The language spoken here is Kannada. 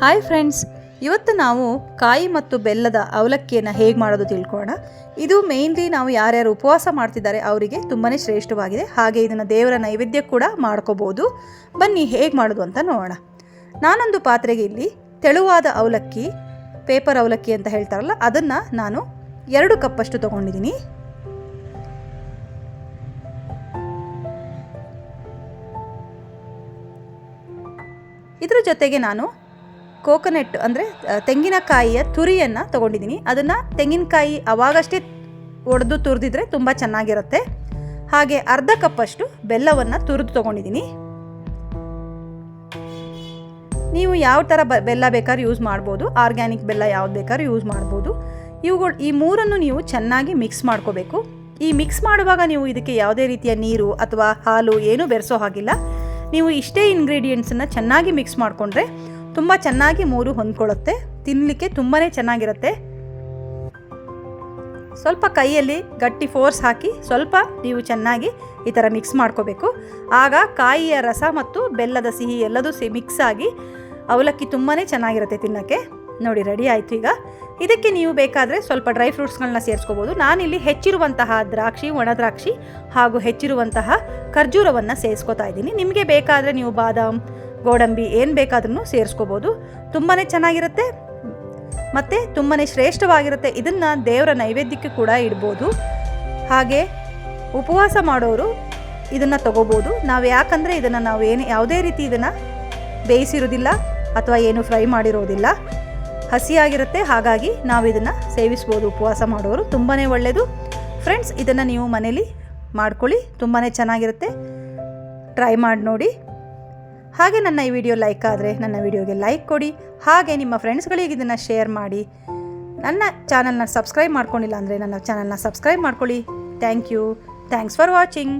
ಹಾಯ್ ಫ್ರೆಂಡ್ಸ್, ಇವತ್ತು ನಾವು ಕಾಯಿ ಮತ್ತು ಬೆಲ್ಲದ ಅವಲಕ್ಕಿಯನ್ನು ಹೇಗೆ ಮಾಡೋದು ತಿಳ್ಕೊಳ್ಳೋಣ. ಇದು ಮೇಯ್ನ್ಲಿ ನಾವು ಯಾರ್ಯಾರು ಉಪವಾಸ ಮಾಡ್ತಿದ್ದಾರೆ ಅವರಿಗೆ ತುಂಬಾ ಶ್ರೇಷ್ಠವಾಗಿದೆ. ಹಾಗೆ ಇದನ್ನು ದೇವರ ನೈವೇದ್ಯ ಕೂಡ ಮಾಡ್ಕೋಬೋದು. ಬನ್ನಿ ಹೇಗೆ ಮಾಡೋದು ಅಂತ ನೋಡೋಣ. ನಾನೊಂದು ಪಾತ್ರೆಗೆ ಇಲ್ಲಿ ತೆಳುವಾದ ಅವಲಕ್ಕಿ, ಪೇಪರ್ ಅವಲಕ್ಕಿ ಅಂತ ಹೇಳ್ತಾರಲ್ಲ, ಅದನ್ನು ನಾನು ಎರಡು ಕಪ್ಪಷ್ಟು ತೊಗೊಂಡಿದ್ದೀನಿ. ಇದರ ಜೊತೆಗೆ ನಾನು ಕೋಕೋನಟ್ ಅಂದರೆ ತೆಂಗಿನಕಾಯಿಯ ತುರಿಯನ್ನು ತೊಗೊಂಡಿದ್ದೀನಿ. ಅದನ್ನು ತೆಂಗಿನಕಾಯಿ ಅವಾಗಷ್ಟೇ ಒಡೆದು ತುರಿದಿದ್ರೆ ತುಂಬ ಚೆನ್ನಾಗಿರುತ್ತೆ. ಹಾಗೆ ಅರ್ಧ ಕಪ್ಪಷ್ಟು ಬೆಲ್ಲವನ್ನು ತುರಿದು ತೊಗೊಂಡಿದ್ದೀನಿ. ನೀವು ಯಾವ ಥರ ಬ, ಬೆಲ್ಲ ಬೇಕಾದ್ರೂ ಯೂಸ್ ಮಾಡ್ಬೋದು. ಆರ್ಗ್ಯಾನಿಕ್ ಬೆಲ್ಲ ಯಾವ್ದು ಬೇಕಾದ್ರೂ ಯೂಸ್ ಮಾಡ್ಬೋದು. ಇವುಗಳು, ಈ ಮೂರನ್ನು ನೀವು ಚೆನ್ನಾಗಿ ಮಿಕ್ಸ್ ಮಾಡ್ಕೋಬೇಕು. ಈ ಮಿಕ್ಸ್ ಮಾಡುವಾಗ ನೀವು ಇದಕ್ಕೆ ಯಾವುದೇ ರೀತಿಯ ನೀರು ಅಥವಾ ಹಾಲು ಏನೂ ಬೆರೆಸೋ ಹಾಗಿಲ್ಲ. ನೀವು ಇಷ್ಟೇ ಇಂಗ್ರೀಡಿಯೆಂಟ್ಸನ್ನು ಚೆನ್ನಾಗಿ ಮಿಕ್ಸ್ ಮಾಡಿಕೊಂಡ್ರೆ ತುಂಬ ಚೆನ್ನಾಗಿ ಮೂರು ಹೊಂದ್ಕೊಳ್ಳುತ್ತೆ. ತಿನ್ನಲಿಕ್ಕೆ ತುಂಬಾ ಚೆನ್ನಾಗಿರುತ್ತೆ. ಸ್ವಲ್ಪ ಕೈಯಲ್ಲಿ ಗಟ್ಟಿ ಫೋರ್ಸ್ ಹಾಕಿ ಸ್ವಲ್ಪ ನೀವು ಚೆನ್ನಾಗಿ ಈ ಥರ ಮಿಕ್ಸ್ ಮಾಡ್ಕೋಬೇಕು. ಆಗ ಕಾಯಿಯ ರಸ ಮತ್ತು ಬೆಲ್ಲದ ಸಿಹಿ ಎಲ್ಲದೂ ಸಿ ಮಿಕ್ಸ್ ಆಗಿ ಅವಲಕ್ಕಿ ತುಂಬಾ ಚೆನ್ನಾಗಿರುತ್ತೆ ತಿನ್ನೋಕ್ಕೆ. ನೋಡಿ ರೆಡಿ ಆಯಿತು ಈಗ. ಇದಕ್ಕೆ ನೀವು ಬೇಕಾದರೆ ಸ್ವಲ್ಪ ಡ್ರೈ ಫ್ರೂಟ್ಸ್ಗಳನ್ನ ಸೇರಿಸ್ಕೋಬೋದು. ನಾನಿಲ್ಲಿ ಹೆಚ್ಚಿರುವಂತಹ ದ್ರಾಕ್ಷಿ ಒಣ ದ್ರಾಕ್ಷಿ ಹಾಗೂ ಹೆಚ್ಚಿರುವಂತಹ ಖರ್ಜೂರವನ್ನು ಸೇರಿಸ್ಕೋತಾ ಇದ್ದೀನಿ. ನಿಮಗೆ ಬೇಕಾದರೆ ನೀವು ಬಾದಾಮ್ ಗೋಡಂಬಿ ಏನು ಬೇಕಾದ್ರೂ ಸೇರಿಸ್ಕೋಬೋದು. ತುಂಬಾ ಚೆನ್ನಾಗಿರುತ್ತೆ. ಮತ್ತು ತುಂಬಾ ಶ್ರೇಷ್ಠವಾಗಿರುತ್ತೆ. ಇದನ್ನು ದೇವರ ನೈವೇದ್ಯಕ್ಕೆ ಕೂಡ ಇಡ್ಬೋದು. ಹಾಗೆ ಉಪವಾಸ ಮಾಡೋರು ಇದನ್ನು ತಗೋಬೋದು. ನಾವು ಯಾಕಂದರೆ ಇದನ್ನು ನಾವು ಏನು ಯಾವುದೇ ರೀತಿ ಇದನ್ನು ಬೇಯಿಸಿರೋದಿಲ್ಲ ಅಥವಾ ಏನು ಫ್ರೈ ಮಾಡಿರೋದಿಲ್ಲ. ಹಸಿಯಾಗಿರುತ್ತೆ. ಹಾಗಾಗಿ ನಾವು ಇದನ್ನು ಸೇವಿಸ್ಬೋದು. ಉಪವಾಸ ಮಾಡೋರು ತುಂಬಾ ಒಳ್ಳೆಯದು ಫ್ರೆಂಡ್ಸ್ ಇದನ್ನು ನೀವು ಮನೇಲಿ ಮಾಡ್ಕೊಳ್ಳಿ. ತುಂಬಾ ಚೆನ್ನಾಗಿರುತ್ತೆ. ಟ್ರೈ ಮಾಡಿ ನೋಡಿ. ಹಾಗೆ ನನ್ನ ಈ ವಿಡಿಯೋ ಲೈಕ್ ಆದರೆ ನನ್ನ ವಿಡಿಯೋಗೆ ಲೈಕ್ ಕೊಡಿ. ಹಾಗೆ ನಿಮ್ಮ ಫ್ರೆಂಡ್ಸ್ಗಳಿಗೆ ಇದನ್ನು ಶೇರ್ ಮಾಡಿ. ನನ್ನ ಚಾನಲ್ನ ಸಬ್ಸ್ಕ್ರೈಬ್ ಮಾಡ್ಕೊಂಡಿಲ್ಲ ಅಂದರೆ ನನ್ನ ಚಾನಲ್ನ ಸಬ್ಸ್ಕ್ರೈಬ್ ಮಾಡ್ಕೊಳ್ಳಿ. Thank you thanks for watching